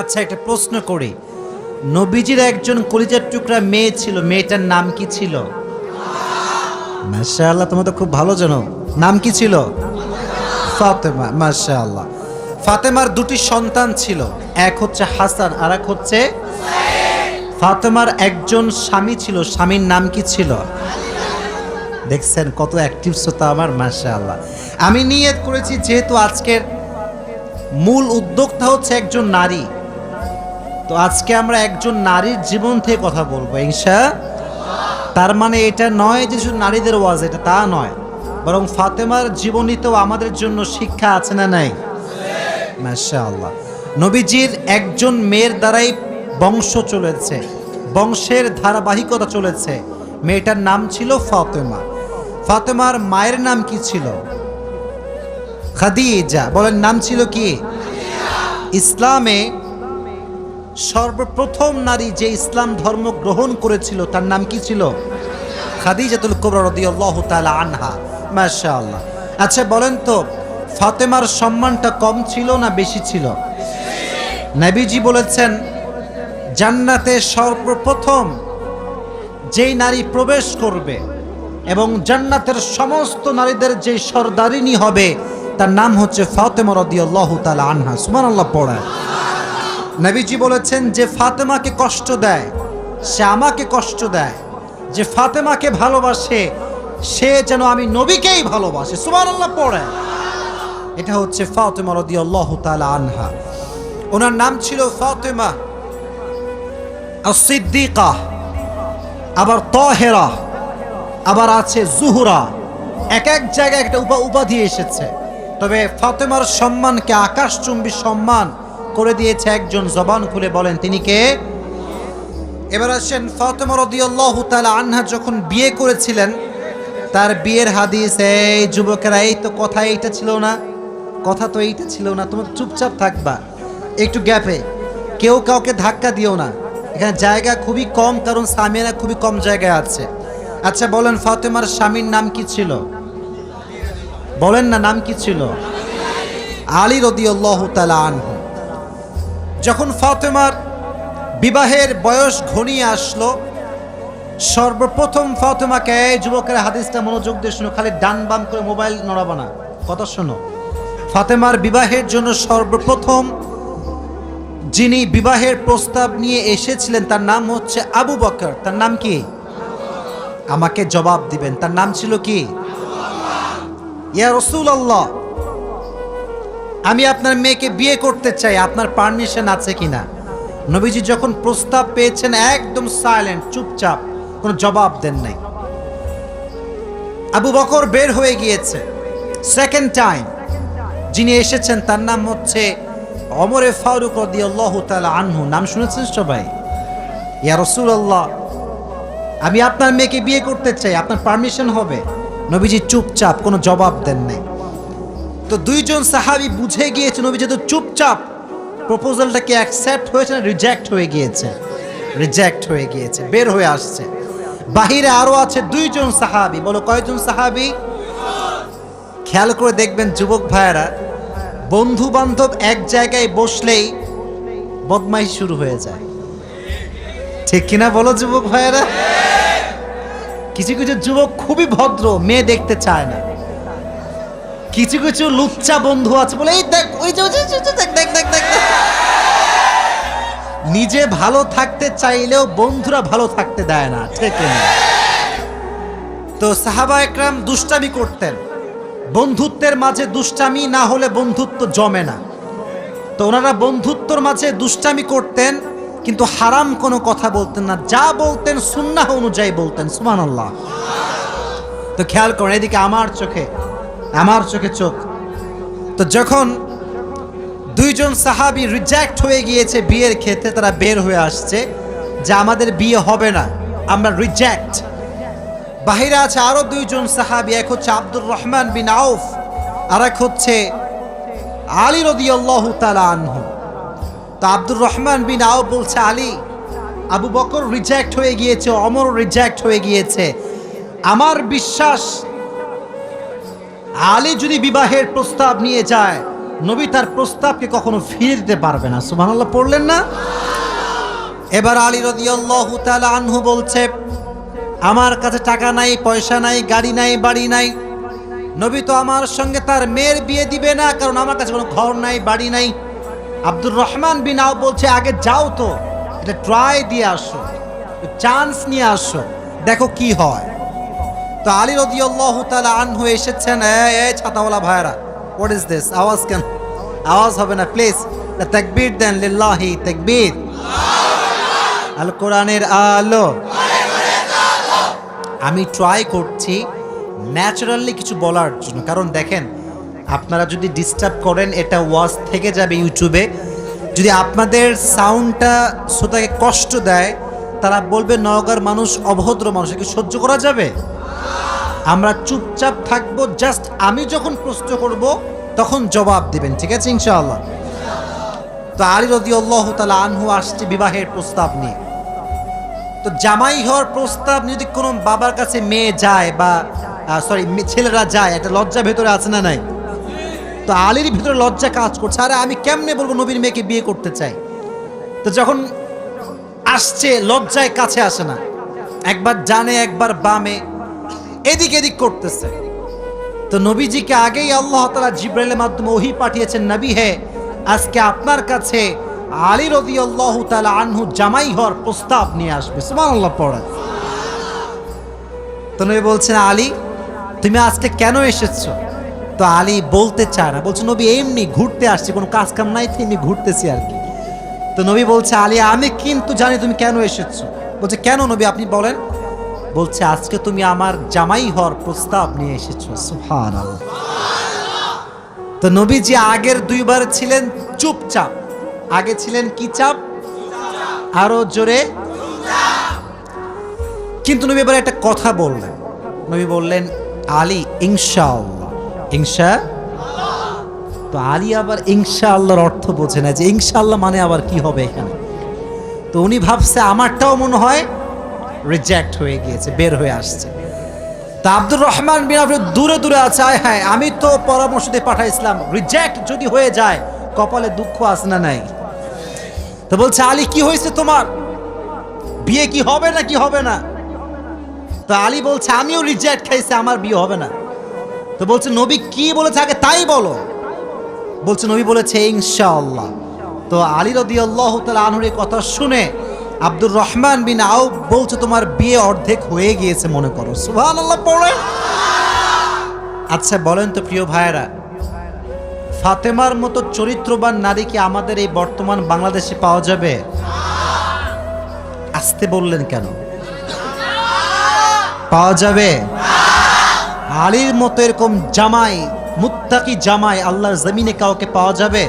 আচ্ছা একটা প্রশ্ন করি। নবীজির একজন কলিজার টুকরা মেয়ে ছিল, মেয়েটার নাম কি ছিল? মাশাআল্লাহ, তোমার তো খুব ভালো জানো। নাম কি ছিল? ফাতেমা, মাশাআল্লাহ। ফাতেমার দুটি সন্তান ছিল, এক হচ্ছে হাসান আর এক হচ্ছে ফাতেমার একজন স্বামী ছিল, স্বামীর নাম কি ছিল? দেখছেন কত অ্যাক্টিভ শ্রোতা আমার, মাশাআল্লাহ। আমি নিয়ত করেছি, যেহেতু আজকের মূল উদ্যোক্তা হচ্ছে একজন নারী। তো আজকে আমরা একজন নারীর জীবন থেকে কথা বলব, ইনশা তার মানে এটা নয় যে শুধু নারীদের ওয়াজ, এটা তা নয়। বরং ফাতেমার জীবনীতেও আমাদের জন্য শিক্ষা আছে না নাই? মাশাআল্লাহ নবীজির একজন মেয়ের দ্বারাই বংশ চলেছে, বংশের ধারাবাহিকতা চলেছে। মেয়েটার নাম ছিল ফাতেমা। ফাতেমার মায়ের নাম কি ছিল? খাদিজা। বলেন, নাম ছিল কি? ইসলামে সর্বপ্রথম নারী যে ইসলাম ধর্ম গ্রহণ করেছিল, তার নাম কি ছিল? খাদিজাতুল কুবরা রাদিয়াল্লাহু আনহা। মাশাআল্লাহ। আচ্ছা বলেন তো, ফাতেমার সম্মানটা কম ছিল না বেশি ছিল? নবীজি বলেছেন, জান্নাতে সর্বপ্রথম যেই নারী প্রবেশ করবে এবং জান্নাতের সমস্ত নারীদের যে সর্দারিনী হবে, তার নাম হচ্ছে ফাতেমা রাদিয়াল্লাহু তাআলা আনহা। সুবহানাল্লাহ, পড়ায়। নবীজি বলেছেন যে ফাতেমাকে কষ্ট দেয়, সে আমাকে কষ্ট দেয়। যে ফাতেমাকে ভালোবাসে, সে যেন আমি নবীকেই ভালোবাসে। সুবহানাল্লাহ পড়ে। এটা হচ্ছে ফাতেমা রাদিয়াল্লাহু তাআলা আনহা। ওনার নাম ছিল ফাতেমা সিদ্দিকা আবার তহেরা, আবার আছে জুহুরা। এক এক জায়গায় একটা উপা উপাধি এসেছে। তবে ফাতেমার সম্মানকে আকাশচুম্বী সম্মান করে দিয়েছে একজন জবান খুলে বলেন, তিনি কে? এবার আসেন ফাতেমা রদিয়াল্লাহু তাআলা আনহা যখন বিয়ে করেছিলেন, তার বিয়ের হাদিস, এই যুবকেরা, এই তো কথা এইটা ছিল না, কথা তো এইটা ছিল না তোমার চুপচাপ থাকবা, একটু গ্যাপে, কেউ কাউকে ধাক্কা দিও না। এখানে জায়গা খুবই কম, কারণ সামিয়ানা খুবই কম জায়গায় আছে। আচ্ছা বলেন, ফাতেমার স্বামীর নাম কি ছিল? বলেন না, নাম কি ছিল? আলী রদিয়াল্লাহু তাআলা আনহু। যখন ফাতেমার বিবাহের বয়স ঘনিয়ে আসলো, সর্বপ্রথম ফাতেমাকে যুবকের হাদিসটা মনোযোগ দিয়ে শুনো, খালি ডান বাম করে মোবাইল নড়াবো না, কথা শোনো। ফাতেমার বিবাহের জন্য সর্বপ্রথম যিনি বিবাহের প্রস্তাব নিয়ে এসেছিলেন, তার নাম হচ্ছে আবু বকর। তার নাম কি? আমাকে জবাব দিবেন। তার নাম ছিল কি? ইয়া রসুল আল্লাহ আমি আপনার মেয়েকে বিয়ে করতে চাই, আপনার পারমিশন আছে কিনা? নবীজি যখন প্রস্তাব পেয়েছেন, একদম সাইলেন্ট চুপচাপ, কোনো জবাব দেন নাই। আবু বকর বের হয়ে গিয়েছে। সেকেন্ড টাইম যিনি এসেছেন, তার নাম হচ্ছে অমরে ফারুক তাআলা আনহু। নাম শুনেছেন সবাই? ইয়া রাসূলুল্লাহ, আমি আপনার মেয়েকে বিয়ে করতে চাই, আপনার পারমিশন হবে। নবীজি চুপচাপ, কোনো জবাব দেন নাই। তো দুইজন সাহাবি বুঝে গিয়েছে নবী যেহেতু চুপচাপ প্রপোজালটাকে অ্যাকসেপ্ট হয়েছে না রিজেক্ট হয়ে গিয়েছে? রিজেক্ট হয়ে গিয়েছে, বের হয়ে আসছে। বাহিরে আরও আছে দুইজন সাহাবি। বলো, কয়জন সাহাবি? খেয়াল করে দেখবেন যুবক ভাইয়েরা বন্ধু বান্ধব এক জায়গায় বসলেই বদমাইশ শুরু হয়ে যায়। ঠিক কিনা বলো যুবক ভাইয়েরা? কিছু কিছু যুবক খুবই ভদ্র, মেয়ে দেখতে চায় না। কিছু কিছু লুচ্চা বন্ধু আছে বলে, এই দেখ, ওই যে দেখ দেখ দেখ দেখ। নিজে ভালো থাকতে চাইলেও বন্ধুরা ভালো থাকতে দেয় না, ঠিক তো সাহাবা একরাম দুষ্টামি করতেন। বন্ধুত্বের মাঝে দুষ্টামি না হলে বন্ধুত্ব জমে না। তো ওনারা বন্ধুত্বর মাঝে দুষ্টামি করতেন, কিন্তু হারাম কোনো কথা বলতেন না। যা বলতেন সুন্নাহ অনুযায়ী বলতেন সুমান তো খেয়াল করেন, এদিকে আমার চোখে আমার চোখে চোখ। তো যখন দুইজন সাহাবি রিজেক্ট হয়ে গিয়েছে বিয়ের ক্ষেত্রে, তারা বের হয়ে আসছে যে আমাদের বিয়ে হবে না, আমরা রিজেক্ট বাহিরে আছে আরও দুইজন সাহাবি, এক হচ্ছে আব্দুর রহমান বিন আউফ আর এক হচ্ছে আলী রদিয়াল্লাহু তালা আনহু। তো আব্দুর রহমান বিন আউফ বলছে, আলী, আবু বকর রিজেক্ট হয়ে গিয়েছে, অমর রিজেক্ট হয়ে গিয়েছে। আমার বিশ্বাস আলী যদি বিবাহের প্রস্তাব নিয়ে যায়, নবী তার প্রস্তাবকে কখনো ফিরে দিতে পারবে না। সুবহানাল্লাহ, পড়লেন না? এবার আলী রাদিয়াল্লাহু তাআলা আনহু বলছে, আমার কাছে টাকা নাই, পয়সা নাই, গাড়ি নাই, বাড়ি নাই। নবী তো আমার সঙ্গে তার মেয়ের বিয়ে দিবে না, কারণ আমার কাছে কোনো ঘর নাই, বাড়ি নাই। আব্দুর রহমান বিন আও বলছে, আগে যাও তো, এটা ট্রাই দিয়ে আসো চান্স নিয়ে আসো, দেখো কি হয়। তো আলী রদিয়াল্লাহু তাআলা আনহু এসেছেন, এই ছাতাওয়ালা ভাইরা হোয়াট ইজ দিস আওয়াজ কেন? আওয়াজ হবে না প্লিজ তাকবীর দেন, লিল্লাহি তাকবীর। আল কোরআনের আলো। আমি ট্রাই করছি ন্যাচারালি কিছু বলার জন্য। কারণ দেখেন, আপনারা যদি ডিস্টার্ব করেন, এটা ওয়াজ থেকে যাবে ইউটিউবে যদি আপনাদের সাউন্ডটা শ্রোতাকে কষ্ট দেয় তারা বলবে, নওগাঁর মানুষ অভদ্র মানুষ, একে সহ্য করা যাবে? আমরা চুপচাপ থাকব জাস্ট আমি যখন প্রশ্ন করব, তখন জবাব দিবেন, ঠিক আছে ইনশাআল্লাহ? তো আলী রদি আল্লাহ তালা আনহু আসছে বিবাহের প্রস্তাব নিয়ে। তো জামাই হওয়ার প্রস্তাব যদি কোনো বাবার কাছে মেয়ে যায় বা সরি ছেলেরা যায় একটা লজ্জা ভেতরে আছে না নাই? তো আলীর ভিতরে লজ্জা কাজ করছে, আরে আমি কেমনে বলব নবীর মেয়েকে বিয়ে করতে চাই? তো যখন আসছে, লজ্জায় কাছে আসে না। একবার জানে, একবার বামে, এদিক এদিক করতেছে। তো নবীজিকে আগেই আল্লাহ তালা জিব্রাইলের মাধ্যমে ওহি পাঠিয়েছেন, নবী হে, আজকে আপনার কাছে আলী রদি আল্লাহ তালা আনহু জামাই হওয়ার প্রস্তাব নিয়ে আসবে। সুমান আল্লাহ পড়ে। তো নবী বলছেন, আলী, তুমি আজকে কেন এসেছ? তো আলী বলতে চায় না। বলছে, নবী, এমনি ঘুরতে আসছি, কোনো কাজ কাম নাই, এমনি ঘুরতেছি আর কি। তো নবী বলছে আলী আমি কিন্তু জানি তুমি কেন এসেছ। বলছে, কেন নবী, আপনি বলেন? বলছে, আজকে তুমি আমার জামাই হওয়ার প্রস্তাব নিয়ে এসেছ। সুহান তো নবী যে আগের দুইবার ছিলেন চুপচাপ। আগে ছিলেন কি চাপ? আরও জোরে। কিন্তু নবী এবার একটা কথা বললেন। নবী বললেন, আলী, ইনশাআল্লাহ। ইনশা তো আলী আবার ইনশাআল্লাহর অর্থ বোঝে না যে ইনশাআল্লাহ মানে আবার কি হবে এখানে। তো উনি ভাবছে, আমারটাও মনে হয় রিজেক্ট হয়ে গিয়েছে, বের হয়ে আসছে। তা আব্দুর রহমান বিন আফরি দূরে দূরে আছে, আয় হ্যাঁ আমি তো পরামর্শ দিয়ে পাঠাইছিলাম রিজেক্ট যদি হয়ে যায়, কপালে দুঃখ আছে না নাই? তো বলছে, আলী, কি হয়েছে তোমার? বিয়ে কি হবে না কি হবে না? তো আলী বলছে, আমিও রিজেক্ট খাইছি, আমার বিয়ে হবে না। তো বলছে, নবী কি বলেছে আগে তাই বলো। বলছে, নবী বলেছে, ইনশাআল্লাহ। তো আলী রদি আল্লাহ আনহুর কথা শুনে আব্দুর রহমান বিন আউ বলছে, তোমার বিয়ে অর্ধেক হয়ে গিয়েছে, মনে করো। সুহান আল্লাহ পড়ে। আচ্ছা বলেন তো, প্রিয় ভাইয়েরা, ফাতেমার মতো চরিত্রবান নারী কি আমাদের এই বর্তমান বাংলাদেশে পাওয়া যাবে? আসতে বললেন কেন? পাওয়া যাবে? আলীর মতো এরকম জামাই মুত্তাকি জামাই আল্লাহর জমিনে কাউকে পাওয়া যাবে?